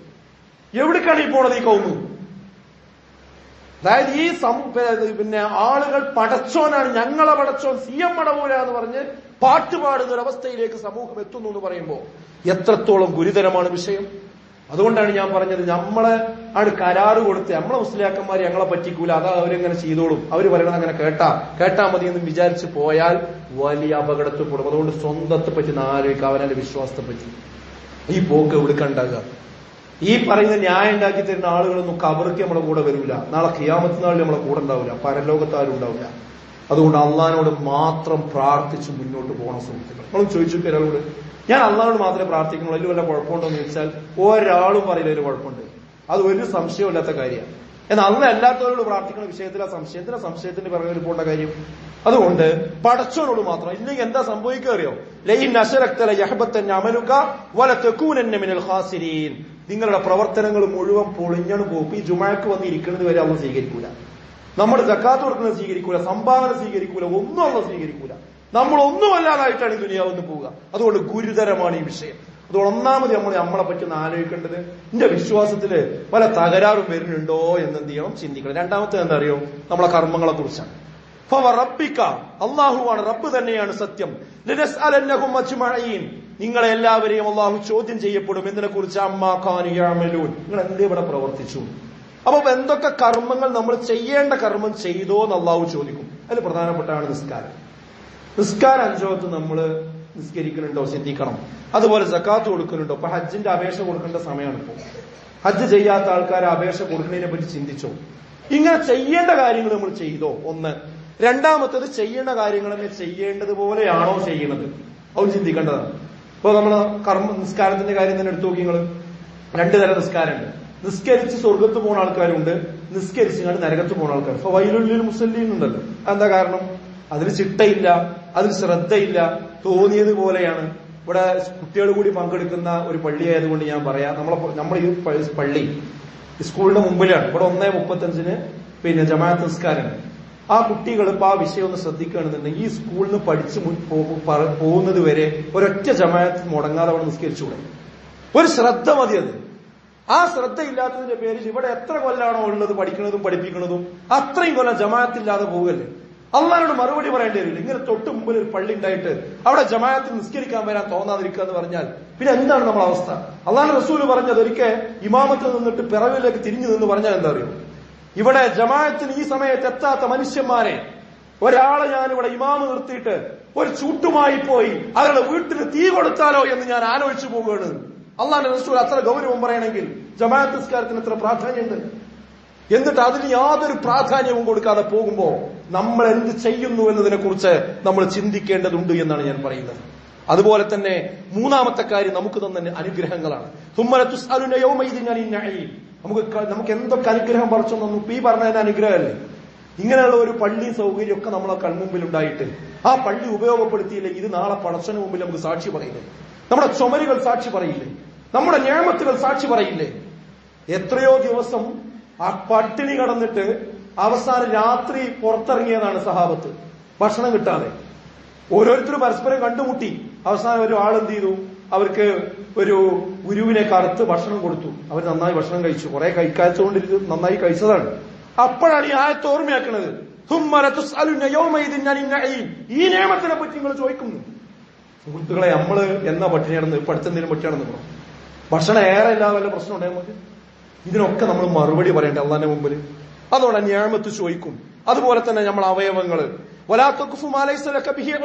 എവിടേക്കാണ് ഈ പോണത് ഈ കൗമു അതായത് ഈ പിന്നെ ആളുകൾ പടച്ചോനാണ്. ഞങ്ങളെ പടച്ചോൻ സി എം മടവൂല എന്ന് പറഞ്ഞ് പാട്ടുപാടുന്ന ഒരു അവസ്ഥയിലേക്ക് സമൂഹം എത്തുന്നു എന്ന് പറയുമ്പോൾ എത്രത്തോളം ഗുരുതരമാണ് വിഷയം? അതുകൊണ്ടാണ് ഞാൻ പറഞ്ഞത് നമ്മളെ ആണ് കരാറ് കൊടുത്ത് നമ്മളെ മുസ്ലിയാക്കന്മാർ ഞങ്ങളെ പറ്റിക്കൂല അതാ അവരിങ്ങനെ ചെയ്തോളും. അവർ പറയണത് അങ്ങനെ കേട്ടാ. കേട്ടാ മതി എന്ന് വിചാരിച്ച് പോയാൽ വലിയ അപകടത്തിൽ പെടും അതുകൊണ്ട് സ്വന്തത്തെ പറ്റി ആലോചിക്കുക അവനെ വിശ്വാസത്തെ പറ്റി. ഈ പോക്ക് എവിടുക്കണ്ടാകുക ഈ പറയുന്ന ന്യായം ഉണ്ടാക്കി തരുന്ന ആളുകളൊന്നും കബർക്ക് നമ്മളെ കൂടെ വരില്ല നാളെ ഖിയാമത്ത് നാളിൽ നമ്മളെ കൂടെ ഉണ്ടാവില്ല. പരലോകത്താരും ഉണ്ടാവില്ല. അതുകൊണ്ട് അള്ളഹാനോട് മാത്രം പ്രാർത്ഥിച്ച് മുന്നോട്ട് പോകണം സുഹൃത്തുക്കൾ നമ്മളും ചോദിച്ചു ഒരാളോട്. ഞാൻ അള്ളഹാനോട് മാത്രമേ പ്രാർത്ഥിക്കുന്നുള്ളൂ. അതിൽ വല്ല കുഴപ്പമുണ്ടോ എന്ന് ചോദിച്ചാൽ ഒരാളും പറയില്ല ഒരു കുഴപ്പമുണ്ട്. അത് ഒരു സംശയമില്ലാത്ത കാര്യമാണ്. എന്നാൽ അന്ന് അല്ലാത്തവരോട് പ്രാർത്ഥിക്കുന്ന വിഷയത്തിലെ സംശയത്തിലെ സംശയത്തിന്റെ പിറകെ പോണ്ട കാര്യം. അതുകൊണ്ട് പടച്ചവരോട് മാത്രം ഇല്ലെങ്കിൽ എന്താ സംഭവിക്കുക അറിയോ? നിങ്ങളുടെ പ്രവർത്തനങ്ങൾ മുഴുവൻ പൊളിഞ്ഞണു പോകും ഈ ജുമാക്ക് വന്ന് ഇരിക്കുന്നത് വരെ അവൻ സ്വീകരിക്കൂല. നമ്മുടെ ജക്കാത്ത് കൊടുക്കുന്നത് സ്വീകരിക്കൂല. സംഭാവന സ്വീകരിക്കൂല. ഒന്നും അവ സ്വീകരിക്കൂല. നമ്മൾ ഒന്നുമല്ലാതായിട്ടാണ് ദുനിയാവെന്ന് പോവുക. അതുകൊണ്ട് ഗുരുതരമാണ് ഈ വിഷയം. അതുകൊണ്ട് ഒന്നാമത് നമ്മൾ നമ്മളെ പറ്റി ഒന്ന് ആലോചിക്കേണ്ടത് എന്റെ വിശ്വാസത്തിൽ പല തകരാറും വരുന്നുണ്ടോ എന്ന് എന്ത് ചെയ്യണം ചിന്തിക്കണം. രണ്ടാമത്തെ എന്താ അറിയോ? നമ്മളെ കർമ്മങ്ങളെ കുറിച്ചാണ്. അള്ളാഹുവാണ് റബ്ബ് തന്നെയാണ് സത്യം. നിങ്ങളെ എല്ലാവരെയും അള്ളാഹു ചോദ്യം ചെയ്യപ്പെടും. എന്തിനെ കുറിച്ച് അമ്മാഖാനിയാമലൂൻ നിങ്ങൾ എന്തേ ഇവിടെ പ്രവർത്തിച്ചു? അപ്പൊ എന്തൊക്കെ കർമ്മങ്ങൾ നമ്മൾ ചെയ്യേണ്ട കർമ്മം ചെയ്തോ എന്ന് അള്ളാഹു ചോദിക്കും. അതിൽ പ്രധാനപ്പെട്ടാണ് നിസ്കാരം. നിസ്കാരം അഞ്ചോത്ത് നമ്മൾ നിസ്കരിക്കുന്നുണ്ടോ ചിന്തിക്കണം അതുപോലെ സക്കാത്ത് കൊടുക്കുന്നുണ്ടോ. ഇപ്പൊ ഹജ്ജിന്റെ അപേക്ഷ കൊടുക്കേണ്ട സമയമാണ് ഹജ്ജ് ചെയ്യാത്ത ആൾക്കാർ അപേക്ഷ കൊടുക്കുന്നതിനെ പറ്റി ചിന്തിച്ചോ? ഇങ്ങനെ ചെയ്യേണ്ട കാര്യങ്ങൾ നമ്മൾ ചെയ്തോ? ഒന്ന്. രണ്ടാമത്തത് ചെയ്യേണ്ട കാര്യങ്ങൾ തന്നെ ചെയ്യേണ്ടതുപോലെയാണോ ചെയ്യുന്നത്? അത് ചിന്തിക്കേണ്ടതാണ്. ഇപ്പൊ നമ്മൾ കർമ്മ നിസ്കാരത്തിന്റെ കാര്യം തന്നെ എടുത്തു നോക്കി നിങ്ങൾ രണ്ടു തരം നിസ്കാരമുണ്ട്. നിസ്കരിച്ച് സ്വർഗത്ത് പോകുന്ന ആൾക്കാരുണ്ട്. നിസ്കരിച്ച് നരകത്ത് പോകുന്ന ആൾക്കാർ വൈലുള്ളിൽ മുസ്ലിം ഉണ്ടല്ലോ എന്താ കാരണം? അതിൽ ചിട്ടയില്ല അതിന് ശ്രദ്ധയില്ല തോന്നിയത് പോലെയാണ്. ഇവിടെ കുട്ടികൾ കൂടി പങ്കെടുക്കുന്ന ഒരു പള്ളി ആയതുകൊണ്ട് ഞാൻ പറയാം. നമ്മളെ നമ്മൾ ഈ പള്ളി സ്കൂളിന്റെ മുമ്പിലാണ്. ഇവിടെ ഒന്നേ മുപ്പത്തഞ്ചിന് പിന്നെ ജമാഅത്ത് നിസ്കാരമാണ് ആ കുട്ടികൾ ഇപ്പൊ ആ വിഷയം ഒന്ന് ശ്രദ്ധിക്കുകയാണെന്നുണ്ടെങ്കിൽ ഈ സ്കൂളിൽ നിന്ന് പഠിച്ച് പോകുന്നത് വരെ ഒരൊറ്റ ജമാഅത്ത് മുടങ്ങാതെ അവിടെ നിസ്കരിച്ചുകൂടെ? ഒരു ശ്രദ്ധ മതി അത്. ആ ശ്രദ്ധ ഇല്ലാത്തതിന്റെ പേരിൽ ഇവിടെ എത്ര കൊല്ലാണോ ഉള്ളത് പഠിക്കുന്നതും പഠിപ്പിക്കുന്നതും? അത്രയും കൊല്ലം ജമാഅത്തില്ലാതെ പോകല്ലേ അള്ളാനോട് മറുപടി പറയേണ്ടി വരില്ല. ഇങ്ങനെ തൊട്ട് മുമ്പിൽ ഒരു പള്ളി ഉണ്ടായിട്ട് അവിടെ ജമാഅത്തിൽ നിസ്കരിക്കാൻ വരാൻ തോന്നാതിരിക്കുക എന്ന് പറഞ്ഞാൽ പിന്നെ എന്താണ് നമ്മുടെ അവസ്ഥ? അള്ളാഹ് റസൂൽ പറഞ്ഞത് ഒരിക്കൽ ഇമാമത്തിൽ നിന്നിട്ട് പിറവിലേക്ക് തിരിഞ്ഞു നിന്ന് പറഞ്ഞാൽ എന്താ അറിയോ? ഇവിടെ ജമാഅത്തിന് ഈ സമയത്ത് എത്താത്ത മനുഷ്യന്മാരെ ഒരാളെ ഞാൻ ഇവിടെ ഇമാമ് നിർത്തിയിട്ട് ഒരു ചൂട്ടുമായി പോയി അവരുടെ വീട്ടിൽ തീ കൊടുത്താലോ എന്ന് ഞാൻ ആലോചിച്ചു പോവുകയാണ്. അള്ളാഹ് റസൂൽ അത്ര ഗൗരവം പറയണമെങ്കിൽ ജമാഅത്ത് നിസ്കാരത്തിന് എത്ര പ്രാധാന്യമുണ്ട്. എന്നിട്ട് അതിന് യാതൊരു പ്രാധാന്യവും കൊടുക്കാതെ പോകുമ്പോ നമ്മൾ എന്ത് ചെയ്യുന്നു എന്നതിനെ കുറിച്ച് നമ്മൾ ചിന്തിക്കേണ്ടതുണ്ട് എന്നാണ് ഞാൻ പറയുന്നത്. അതുപോലെ തന്നെ മൂന്നാമത്തെ കാര്യം നമുക്ക് തന്നെ അനുഗ്രഹങ്ങളാണ്. നമുക്ക് നമുക്ക് എന്തൊക്കെ അനുഗ്രഹം പറിച്ചു തന്നു? ഈ പറഞ്ഞതിന് അനുഗ്രഹമല്ലേ? ഇങ്ങനെയുള്ള ഒരു പള്ളി സൗകര്യം ഒക്കെ നമ്മളെ കൺമുമ്പിൽ ഉണ്ടായിട്ട് ആ പള്ളി ഉപയോഗപ്പെടുത്തിയില്ലെങ്കിൽ ഇത് നാളെ പടച്ചന് മുമ്പിൽ നമുക്ക് സാക്ഷി പറയില്ലേ? നമ്മുടെ ചുമരുകൾ സാക്ഷി പറയില്ലേ? നമ്മുടെ ഞാമത്തുകൾ സാക്ഷി പറയില്ലേ? എത്രയോ ദിവസം ആ പട്ടിണി കടന്നിട്ട് അവസാന രാത്രി പുറത്തിറങ്ങിയതാണ് സഹാബത്ത്. ഭക്ഷണം കിട്ടാതെ. ഓരോരുത്തരും പരസ്പരം കണ്ടുമുട്ടി. അവസാനം ഒരു ആളെന്ത് ചെയ്തു? അവർക്ക് ഒരു ഗുരുവിനെ കറുത്ത് ഭക്ഷണം കൊടുത്തു. അവർ നന്നായി ഭക്ഷണം കഴിച്ചു. കുറെ കഴിക്കാത്തതുകൊണ്ട് നന്നായി കഴിച്ചതാണ്. അപ്പോഴാണ് ഈ ആയത്ത് ഓർമ്മയാക്കുന്നത് ഈ നിയമത്തിനെ പറ്റി നിങ്ങൾ ചോദിക്കുന്നു. സുഹൃത്തുക്കളെ നമ്മൾ എന്നാ പട്ടിണിയാണെന്ന് പഠിച്ചെന്തിനും പട്ടിയാണെന്ന് പറഞ്ഞു ഭക്ഷണം ഏറെ എല്ലാ വല്ല പ്രശ്നമുണ്ടായി നമുക്ക്? ഇതിനൊക്കെ നമ്മൾ മറുപടി പറയണ്ടേ അള്ളാന്റെ മുമ്പിൽ അതോടെ ഞാമത്ത് ചോദിക്കും. അതുപോലെ തന്നെ നമ്മൾ അവയവങ്ങൾ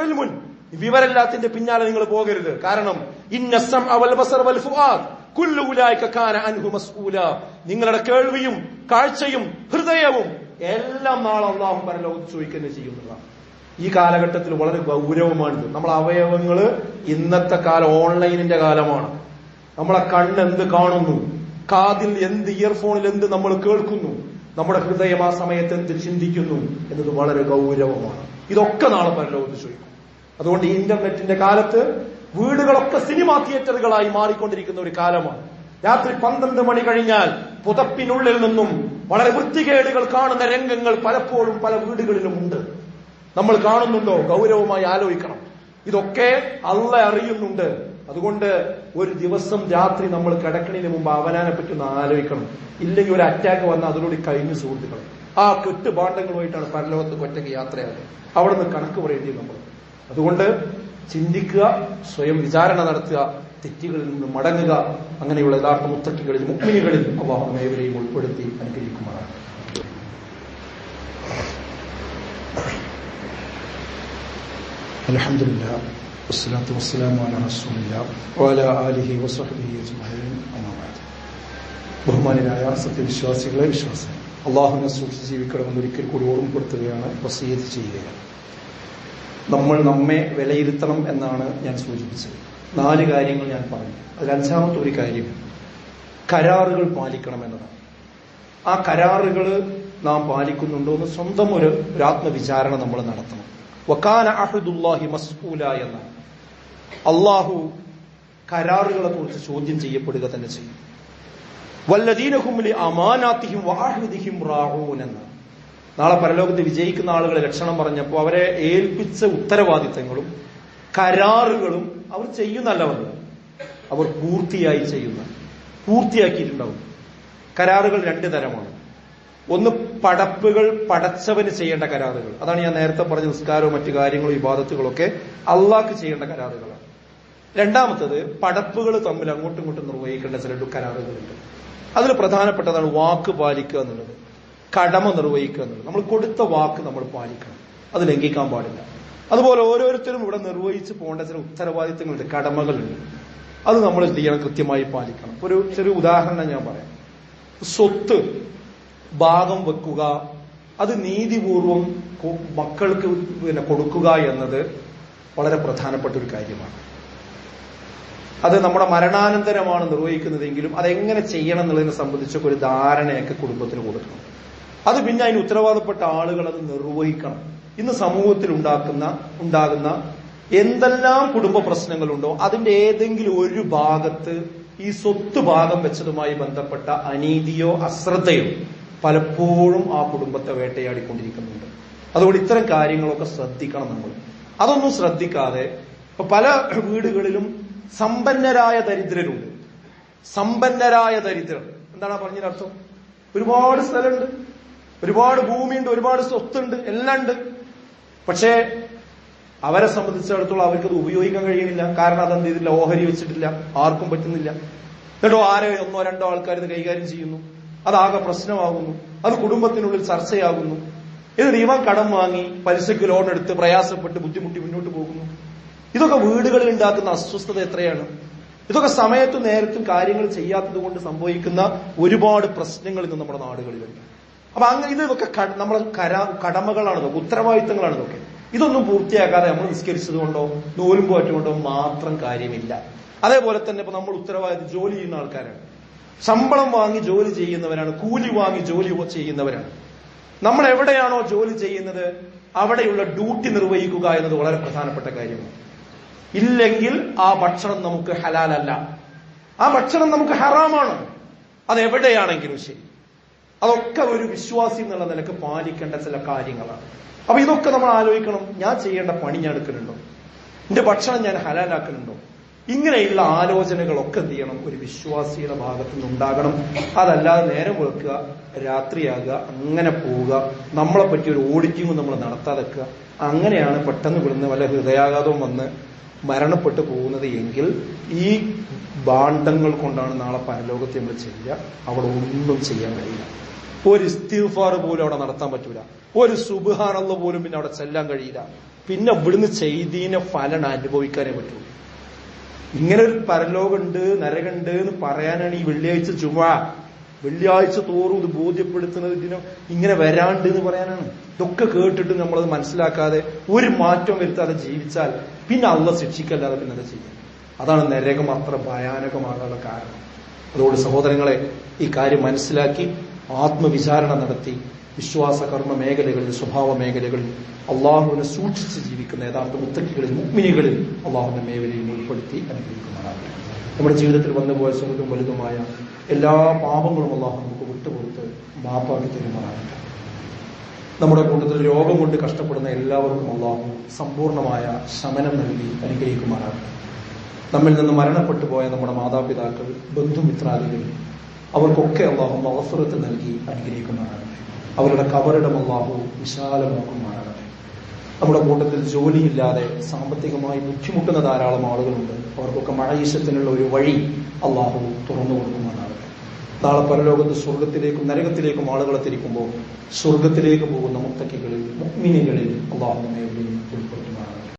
ഇൽമുൻ. വിവരല്ലാത്തിന്റെ പിന്നാലെ നിങ്ങൾ പോകരുത്. കാരണം ഇന്ന സമഅ ബസർ വൽ ഫുആദ്. നിങ്ങളുടെ കേൾവിയും കാഴ്ചയും ഹൃദയവും എല്ലാം നാളെ അള്ളാഹു പരലോകത്ത് ചോദിക്കുന്നത് ചെയ്യുന്നതാണ് ഈ കാലഘട്ടത്തിൽ വളരെ ഗൗരവമാണിത്. നമ്മൾ അവയവങ്ങൾ ഇന്നത്തെ കാലം ഓൺലൈനിന്റെ കാലമാണ്. നമ്മളെ കണ്ണ് എന്ത് കാണുന്നു? കാതിൽ എന്ത് ഇയർഫോണിൽ എന്ത് നമ്മൾ കേൾക്കുന്നു? നമ്മുടെ ഹൃദയം ആ സമയത്ത് എന്ത് ചിന്തിക്കുന്നു എന്നത് വളരെ ഗൗരവമാണ്. ഇതൊക്കെ നാളെ പരലോകത്ത് ചോദിക്കും. അതുകൊണ്ട് ഈ ഇന്റർനെറ്റിന്റെ കാലത്ത് വീടുകളൊക്കെ സിനിമാ തിയേറ്ററുകളായി മാറിക്കൊണ്ടിരിക്കുന്ന ഒരു കാലമാണ്. രാത്രി പന്ത്രണ്ട് മണി കഴിഞ്ഞാൽ പുതപ്പിനുള്ളിൽ നിന്നും വളരെ വൃത്തികേടുകൾ കാണുന്ന രംഗങ്ങൾ പലപ്പോഴും പല വീടുകളിലും ഉണ്ട്. നമ്മൾ കാണുന്നുണ്ടോ? ഗൗരവമായി ആലോചിക്കണം. ഇതൊക്കെ അള്ള അറിയുന്നുണ്ട്. അതുകൊണ്ട് ഒരു ദിവസം രാത്രി നമ്മൾ കിടക്കണതിന് മുമ്പ് അവനാനെ പറ്റി ഒന്ന് ആലോചിക്കണം ഇല്ലെങ്കിൽ ഒരു അറ്റാക്ക് വന്നാൽ അതിലൂടെ കഴിഞ്ഞു സുഹൃത്തുക്കൾ ആ കെട്ടുപാണ്ഡങ്ങളുമായിട്ടാണ് പരലോകത്ത് ഒറ്റയ്ക്ക് യാത്രയാകുക അവിടെ നിന്ന് കണക്ക് പറയേണ്ടി നമ്മൾ അതുകൊണ്ട് ചിന്തിക്കുക സ്വയം വിചാരണ നടത്തുക തെറ്റുകളിൽ നിന്ന് മടങ്ങുക അങ്ങനെയുള്ള യഥാർത്ഥ മുത്തക്കികളിൽ മുക്മിനികളിൽ അള്ളാഹു ഏവരെയും ഉൾപ്പെടുത്തി അനുഗ്രഹിക്കുമാറാണ് الحمد لله والصلاة والسلام على رسول الله وعلى آله وصحبه أجمعين أما بعد ബഹുമാനായ സത്യവിശ്വാസികളെ വിശ്വാസം അള്ളാഹുവിനെ സൂക്ഷിച്ച് ജീവിക്കണമെന്ന് ഒരിക്കൽ കൂടി ഓർമ്മപ്പെടുത്തുകയാണ് വസീയത്ത് ചെയ്യുകയാണ് നമ്മൾ നമ്മെ വിലയിരുത്തണം എന്നാണ് ഞാൻ സൂചിപ്പിച്ചത് നാല് കാര്യങ്ങൾ ഞാൻ പറഞ്ഞു അതിൽ അഞ്ചാമത്തെ ഒരു കാര്യം കരാറുകൾ പാലിക്കണം എന്നതാണ് ആ കരാറുകൾ നാം പാലിക്കുന്നുണ്ടോ എന്ന് സ്വന്തം ഒരു ഒരു ആത്മവിചാരണ നമ്മൾ നടത്തണം വക്കാന അഹദുല്ലാഹി മസ്ഊല എന്ന അള്ളാഹു കരാറുകളെ കുറിച്ച് ചോദ്യം ചെയ്യപ്പെടുക തന്നെ ചെയ്യും. വല്ലദീനഹുമിലെ അമാനാത്തിഹിം വാഹുദിഹിം റാഹൂൻ എന്ന്. നാളെ പരലോകത്ത് വിജയിക്കുന്ന ആളുകളെ ലക്ഷണം പറഞ്ഞപ്പോൾ അവരെ ഏൽപ്പിച്ച ഉത്തരവാദിത്തങ്ങളും കരാറുകളും അവർ ചെയ്യുന്നല്ലവർ അവർ പൂർത്തിയായി ചെയ്യുന്ന പൂർത്തിയാക്കിയിട്ടുണ്ടാവും. കരാറുകൾ രണ്ട് തരമാണ്. ഒന്ന് പടപ്പുകൾ പടച്ചവന് ചെയ്യേണ്ട കരാറുകൾ. അതാണ് ഞാൻ നേരത്തെ പറഞ്ഞ നിസ്കാരവും മറ്റു കാര്യങ്ങളും വിവാദത്തുകളൊക്കെ അള്ളാക്ക് ചെയ്യേണ്ട കരാറുകളാണ്. രണ്ടാമത്തത് പടപ്പുകൾ തമ്മിൽ അങ്ങോട്ടും ഇങ്ങോട്ടും നിർവഹിക്കേണ്ട ചില കരാറുകളുണ്ട്. അതിൽ പ്രധാനപ്പെട്ടതാണ് വാക്ക് പാലിക്കുക എന്നുള്ളത്. കടമ നിർവഹിക്കുക എന്നുള്ളത്. നമ്മൾ കൊടുത്ത വാക്ക് നമ്മൾ പാലിക്കണം. അത് ലംഘിക്കാൻ പാടില്ല. അതുപോലെ ഓരോരുത്തരും ഇവിടെ നിർവഹിച്ച് പോകേണ്ട ചില ഉത്തരവാദിത്തങ്ങളുണ്ട് കടമകളുണ്ട്. അത് നമ്മൾ എന്ത് ചെയ്യണം കൃത്യമായി പാലിക്കണം. ഒരു ചെറിയ ഉദാഹരണം ഞാൻ പറയാം. സ്വത്ത് ഭാഗം വെക്കുക. അത് നീതിപൂർവം മക്കൾക്ക് പിന്നെ കൊടുക്കുക എന്നത് വളരെ പ്രധാനപ്പെട്ട ഒരു കാര്യമാണ്. അത് നമ്മുടെ മരണാനന്തരമാണ് നിർവഹിക്കുന്നതെങ്കിലും അതെങ്ങനെ ചെയ്യണം എന്നുള്ളതിനെ സംബന്ധിച്ചൊക്കെ ഒരു ധാരണയൊക്കെ കുടുംബത്തിന് കൊടുക്കണം. അത് പിന്നെ അതിന് ഉത്തരവാദപ്പെട്ട ആളുകൾ അത് നിർവഹിക്കണം. ഇന്ന് സമൂഹത്തിൽ ഉണ്ടാക്കുന്ന ഉണ്ടാകുന്ന എന്തെല്ലാം കുടുംബ പ്രശ്നങ്ങളുണ്ടോ അതിന്റെ ഏതെങ്കിലും ഒരു ഭാഗത്ത് ഈ സ്വത്ത് ഭാഗം വെച്ചതുമായി ബന്ധപ്പെട്ട അനീതിയോ അശ്രദ്ധയോ പലപ്പോഴും ആ കുടുംബത്തെ വേട്ടയാടിക്കൊണ്ടിരിക്കുന്നുണ്ട്. അതുകൊണ്ട് ഇത്തരം കാര്യങ്ങളൊക്കെ ശ്രദ്ധിക്കണം നമ്മൾ. അതൊന്നും ശ്രദ്ധിക്കാതെ ഇപ്പൊ പല വീടുകളിലും സമ്പന്നരായ ദരിദ്രരുണ്ട്. സമ്പന്നരായ ദരിദ്രർ. എന്താണ് പറഞ്ഞതിനർത്ഥം ഒരുപാട് സ്ഥലമുണ്ട്. ഒരുപാട് ഭൂമിയുണ്ട്. ഒരുപാട് സ്വത്തുണ്ട്. എല്ലാം ഉണ്ട്. പക്ഷേ അവരെ സംബന്ധിച്ചിടത്തോളം അവർക്കത് ഉപയോഗിക്കാൻ കഴിയുന്നില്ല കാരണം അതെന്ത് ചെയ്തില്ല ഓഹരി വെച്ചിട്ടില്ല. ആർക്കും പറ്റുന്നില്ല. എന്നിട്ടോ ആരോ ഒന്നോ രണ്ടോ ആൾക്കാർ ഇത് കൈകാര്യം ചെയ്യുന്നു. അതാകെ പ്രശ്നമാകുന്നു. അത് കുടുംബത്തിനുള്ളിൽ ചർച്ചയാകുന്നു. എന്നിട്ട് ഇവൻ കടം വാങ്ങി പലിശയ്ക്ക് ലോൺ എടുത്ത് പ്രയാസപ്പെട്ട് ബുദ്ധിമുട്ടി മുന്നോട്ട് പോകുന്നു. ഇതൊക്കെ വീടുകളിൽ ഉണ്ടാക്കുന്ന അസ്വസ്ഥത എത്രയാണ്? ഇതൊക്കെ സമയത്തും നേരത്തും കാര്യങ്ങൾ ചെയ്യാത്തത് കൊണ്ട് സംഭവിക്കുന്ന ഒരുപാട് പ്രശ്നങ്ങൾ ഇന്ന് നമ്മുടെ നാടുകളിലുണ്ട് അപ്പൊ അങ്ങനെ ഇതൊക്കെ നമ്മുടെ കര കടമകളാണ് ഇതൊക്കെ ഉത്തരവാദിത്തങ്ങളാണ് ഇതൊന്നും പൂർത്തിയാക്കാതെ നമ്മൾ നിസ്കരിച്ചത് കൊണ്ടോ നൂലും പോറ്റുകൊണ്ടോ മാത്രം കാര്യമില്ല. അതേപോലെ തന്നെ ഇപ്പൊ നമ്മൾ ഉത്തരവാദിത്തം ജോലി ചെയ്യുന്ന ആൾക്കാരാണ്. ശമ്പളം വാങ്ങി ജോലി ചെയ്യുന്നവരാണ് കൂലി വാങ്ങി ജോലി ചെയ്യുന്നവരാണ്. നമ്മൾ എവിടെയാണോ ജോലി ചെയ്യുന്നത് അവിടെയുള്ള ഡ്യൂട്ടി നിർവഹിക്കുക എന്നത് വളരെ പ്രധാനപ്പെട്ട കാര്യമാണ്. ഇല്ലെങ്കിൽ ആ ഭക്ഷണം നമുക്ക് ഹലാലല്ല. ആ ഭക്ഷണം നമുക്ക് ഹറാമാണ്. അത് എവിടെയാണെങ്കിലും ശരി. അതൊക്കെ ഒരു വിശ്വാസി എന്നുള്ള നിലയ്ക്ക് പാലിക്കേണ്ട ചില കാര്യങ്ങളാണ്. അപ്പൊ ഇതൊക്കെ നമ്മൾ ആലോചിക്കണം. ഞാൻ ചെയ്യേണ്ട പണി ഞാൻ എടുക്കുന്നുണ്ടോ? എന്റെ ഭക്ഷണം ഞാൻ ഹലാലാക്കുന്നുണ്ടോ? ഇങ്ങനെയുള്ള ആലോചനകളൊക്കെ എന്ത് ചെയ്യണം? ഒരു വിശ്വാസിയുടെ ഭാഗത്തു നിന്നുണ്ടാകണം അതല്ലാതെ നേരം വെക്കുക രാത്രിയാകുക അങ്ങനെ പോവുക. നമ്മളെ പറ്റി ഒരു ഓഡിറ്റിങ്ങും നമ്മൾ നടത്താതെ അങ്ങനെയാണ് പെട്ടെന്ന് വിടുന്ന വല്ല ഹൃദയാഘാതവും വന്ന് മരണപ്പെട്ടു പോകുന്നത് എങ്കിൽ ഈ ഭാണ്ഡങ്ങൾ കൊണ്ടാണ് നാളെ പരലോകത്തെ നമ്മൾ ചെയ്യുക അവിടെ ഒന്നും ചെയ്യാൻ കഴിയില്ല. ഒരു ഇസ്തിഫാർ പോലും അവിടെ നടത്താൻ പറ്റൂല. ഒരു സുബാനുള്ള പോലും പിന്നെ അവിടെ ചെല്ലാൻ കഴിയില്ല. പിന്നെ ഇവിടുന്ന് ചെയ്തീനെ ഫലം അനുഭവിക്കാനേ പറ്റൂ. ഇങ്ങനെ ഒരു പരലോകമുണ്ട് നരകമുണ്ട് എന്ന് പറയാനാണ് ഈ വെള്ളിയാഴ്ച ചുമ വെള്ളിയാഴ്ച തോറും ഇത് ബോധ്യപ്പെടുത്തുന്നത് ഇതിനും ഇങ്ങനെ വരാണ്ട് എന്ന് പറയാനാണ്. ഇതൊക്കെ കേട്ടിട്ട് നമ്മളത് മനസ്സിലാക്കാതെ ഒരു മാറ്റം വരുത്താതെ ജീവിച്ചാൽ പിന്നെ അള്ള ശിക്ഷിക്കല്ലാതെ പിന്നെ അത് ചെയ്യും? അതാണ് നരകം അത്ര ഭയാനകമാകാനുള്ള കാരണം. അതുകൊണ്ട് സഹോദരങ്ങളെ ഈ കാര്യം മനസ്സിലാക്കി ആത്മവിചാരണ നടത്തി വിശ്വാസ കർമ്മ മേഖലകളിൽ സ്വഭാവ മേഖലകളിൽ അള്ളാഹുവിനെ സൂക്ഷിച്ച് ജീവിക്കുന്ന യഥാർത്ഥ മുത്തക്കികളിൽ മുഗ്മിനികളിൽ അള്ളാഹുവിന്റെ മേഖലയിൽ ഉൾപ്പെടുത്തി അനുഗ്രഹിക്കുമാറാകട്ടെ. നമ്മുടെ ജീവിതത്തിൽ വന്നുപോയ ചെറുതും വലുതുമായ എല്ലാ പാപങ്ങളും അള്ളാഹു നമുക്ക് വിട്ടുകൊടുത്ത് മാപ്പാക്കി തരുമാറാകട്ടെ. നമ്മുടെ കൂട്ടത്തിൽ രോഗം കൊണ്ട് കഷ്ടപ്പെടുന്ന എല്ലാവർക്കും അള്ളാഹു സമ്പൂർണമായ ശമനം നൽകി അനുഗ്രഹിക്കുമാറാകട്ടെ. നമ്മിൽ നിന്ന് മരണപ്പെട്ടു പോയ നമ്മുടെ മാതാപിതാക്കൾ ബന്ധുമിത്രാദികൾ അവർക്കൊക്കെ അള്ളാഹു അവസരത്തിൽ നൽകി അനുഗ്രഹിക്കുമാറാകട്ടെ. അവരുടെ കബറിടം അള്ളാഹു വിശാലമാക്കുമാറാകട്ടെ. നമ്മുടെ കൂട്ടത്തിൽ ജോലിയില്ലാതെ സാമ്പത്തികമായി ബുദ്ധിമുട്ടുന്ന ധാരാളം ആളുകളുണ്ട്. അവർക്കൊക്കെ മഴയീശത്തിനുള്ള ഒരു വഴി അള്ളാഹു തുറന്നു കൊടുക്കുമാറാകട്ടെ. നാളെ പരലോകത്ത് സ്വർഗത്തിലേക്കും നരകത്തിലേക്കും ആളുകളെ തിരിക്കുമ്പോൾ സ്വർഗത്തിലേക്ക് പോകുന്ന മുത്തക്കികളിൽ മുഗ്മിനികളിൽ അള്ളാഹു നമ്മെ ഉൾപ്പെടുത്തും.